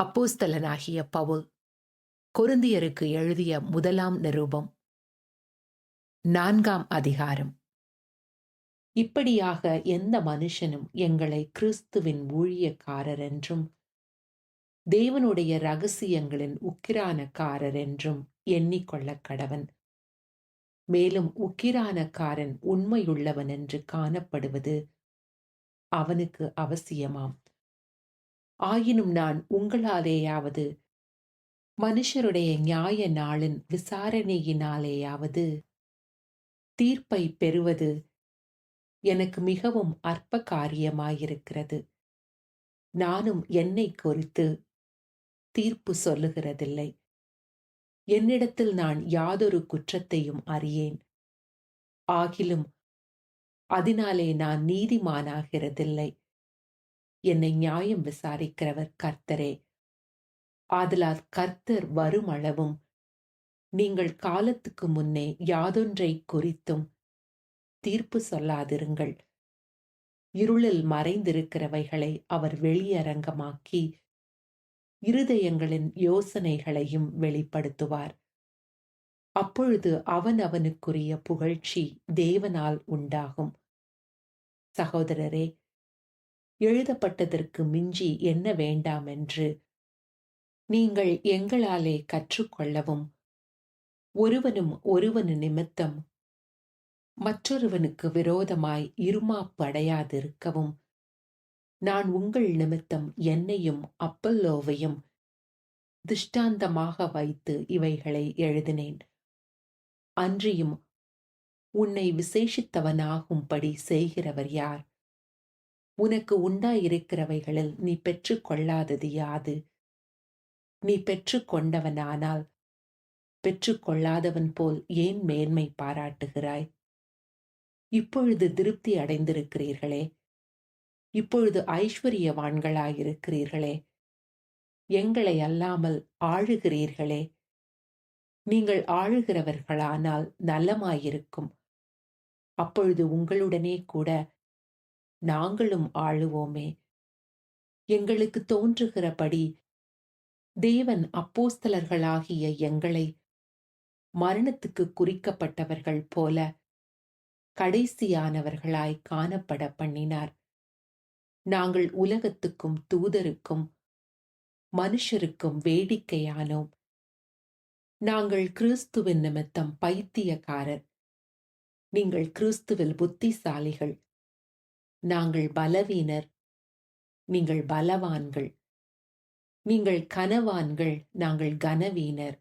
அப்போஸ்தலனாகிய பவுல் கொருந்தியருக்கு எழுதிய முதலாம் நிரூபம். நான்காம் அதிகாரம். இப்படியாக எந்த மனுஷனும் எங்களை கிறிஸ்துவின் ஊழியக்காரர் என்றும் தேவனுடைய ரகசியங்களின் உக்கிரானக்காரர் என்றும் எண்ணிக்கொள்ள கடவன். மேலும் உக்கிரானக்காரன் உண்மையுள்ளவன் என்று காணப்படுவது அவனுக்கு அவசியமாம். ஆயினும் நான் உங்களாலேயாவது மனுஷருடைய நியாய நாளின் விசாரணையினாலேயாவது தீர்ப்பை பெறுவது எனக்கு மிகவும் அற்ப காரியமாயிருக்கிறது. நானும் என்னை குறித்து தீர்ப்பு சொல்லுகிறதில்லை. என்னிடத்தில் நான் யாதொரு குற்றத்தையும் அறியேன். ஆகிலும் அதனாலே நான் நீதிமானாகிறதில்லை. என்னை நியாயம் விசாரிக்கிறவர் கர்த்தரே. ஆதலால் கர்த்தர் வருமளவும் நீங்கள் காலத்துக்கு முன்னே யாதொன்றை குறித்தும் தீர்ப்பு சொல்லாதிருங்கள். இருளில் மறைந்திருக்கிறவைகளை அவர் வெளியரங்கமாக்கி இருதயங்களின் யோசனைகளையும் வெளிப்படுத்துவார். அப்பொழுது அவன் அவனுக்குரிய புகழ்ச்சி தேவனால் உண்டாகும். சகோதரரே எழுதப்பட்டதற்கு மிஞ்சி என்ன வேண்டாம் என்று நீங்கள் எங்களாலே கற்றுக்கொள்ளவும் ஒருவனும் ஒருவனு நிமித்தம் மற்றொருவனுக்கு விரோதமாய் இருமாப்படையாதிருக்கவும். நான் உங்கள் நிமித்தம் என்னையும் அப்பல்லோவையும் திஷ்டாந்தமாக வைத்து இவைகளை எழுதினேன். அன்றியும் உன்னை விசேஷித்தவனாகும்படி செய்கிறவர் யார்? உனக்கு உண்டாயிருக்கிறவைகளில் நீ பெற்றுக்கொள்ளாதது யாது? நீ பெற்றுக்கொண்டவனானால் பெற்றுக்கொள்ளாதவன் போல் ஏன் மேன்மை பாராட்டுகிறாய்? இப்பொழுது திருப்தி அடைந்திருக்கிறீர்களே. இப்பொழுது ஐஸ்வர்யவான்களாயிருக்கிறீர்களே. எங்களை அல்லாமல் ஆழுகிறீர்களே நீங்கள் ஆழுகிறவர்களானால் நலமாயிருக்கும். அப்பொழுது உங்களுடனே கூட நாங்களும் ஆளுவோமே. எங்களுக்கு தோன்றுகிறபடி தேவன் அப்போஸ்தலர்களாகிய எங்களை மரணத்துக்கு குறிக்கப்பட்டவர்கள் போல கடைசியானவர்களாய் காணப்பட பண்ணினார். நாங்கள் உலகத்துக்கும் தூதருக்கும் மனுஷருக்கும் வேடிக்கையானோம். நாங்கள் கிறிஸ்துவின் நிமித்தம் பைத்தியக்காரர். நீங்கள் கிறிஸ்துவில் புத்திசாலிகள். நாங்கள் பலவீனர். நீங்கள் பலவான்கள். நீங்கள் கனவான்கள். நாங்கள் கனவீனர்.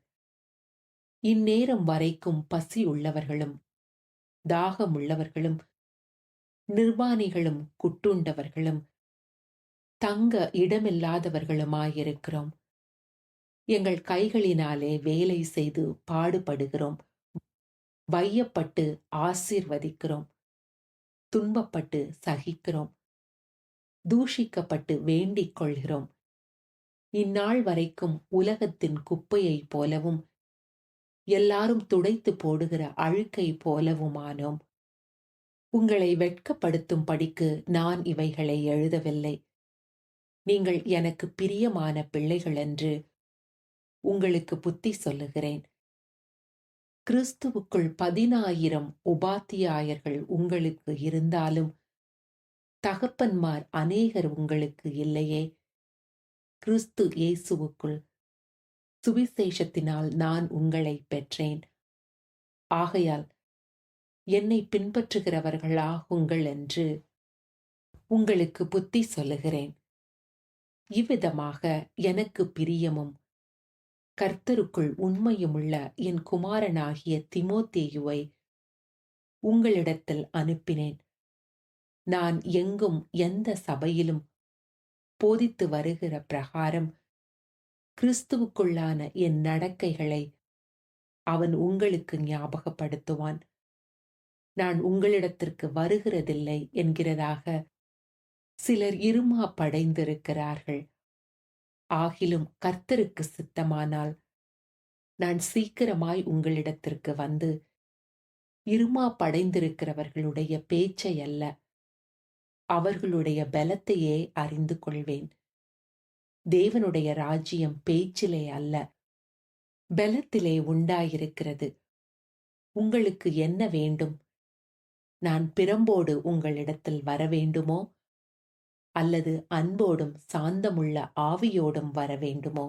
இந்நேரம் வரைக்கும் பசி உள்ளவர்களும் தாகமுள்ளவர்களும் நிர்வாணிகளும் குட்டுண்டவர்களும் தங்க இடமில்லாதவர்களுமாயிருக்கிறோம். எங்கள் கைகளினாலே வேலை செய்து பாடுபடுகிறோம். வையப்பட்டு ஆசீர்வதிக்கிறோம். துன்பப்பட்டு சகிக்கிறோம். தூஷிக்கப்பட்டு வேண்டிக் கொள்கிறோம். இந்நாள் வரைக்கும் உலகத்தின் குப்பையைப் போலவும் எல்லாரும் துடைத்து போடுகிற அழுக்கை போலவுமானோம். உங்களை வெட்கப்படுத்தும் படிக்கு நான் இவைகளை எழுதவில்லை. நீங்கள் எனக்கு பிரியமான பிள்ளைகள் என்று உங்களுக்கு புத்தி சொல்லுகிறேன். கிறிஸ்துவுக்குள் பதினாயிரம் உபாத்தியாயர்கள் உங்களுக்கு இருந்தாலும் தகப்பன்மார் அநேகர் உங்களுக்கு இல்லையே. கிறிஸ்து இயேசுவுக்குள் சுவிசேஷத்தினால் நான் உங்களை பெற்றேன். ஆகையால் என்னை பின்பற்றுகிறவர்களாகுங்கள் என்று உங்களுக்கு புத்தி சொல்லுகிறேன். இவ்விதமாக எனக்கு பிரியமும் கர்த்தருக்குள் உண்மையுமுள்ள என் குமாரனாகிய திமோத்தேயுவை உங்களிடத்தில் அனுப்பினேன். நான் எங்கும் எந்த சபையிலும் போதித்து வருகிற பிரகாரம் கிறிஸ்துவுக்குள்ளான என் நடக்கைகளை அவன் உங்களுக்கு ஞாபகப்படுத்துவான். நான் உங்களிடத்திற்கு வருகிறதில்லை என்கிறதாக சிலர் இருமா படைந்திருக்கிறார்கள். ஆகிலும் கர்த்தருக்கு சித்தமானால் நான் சீக்கிரமாய் உங்களிடத்திற்கு வந்து இருமா படைந்திருக்கிறவர்களுடைய பேச்சை அல்ல அவர்களுடைய பலத்தையே அறிந்து கொள்வேன். தேவனுடைய ராஜ்யம் பேச்சிலே அல்ல பலத்திலே உண்டாயிருக்கிறது. உங்களுக்கு என்ன வேண்டும்? நான் பிரம்போடு உங்களிடத்தில் வர வேண்டுமோ அல்லது அன்போடும் சாந்தமுள்ள ஆவியோடும் வர வேண்டுமோ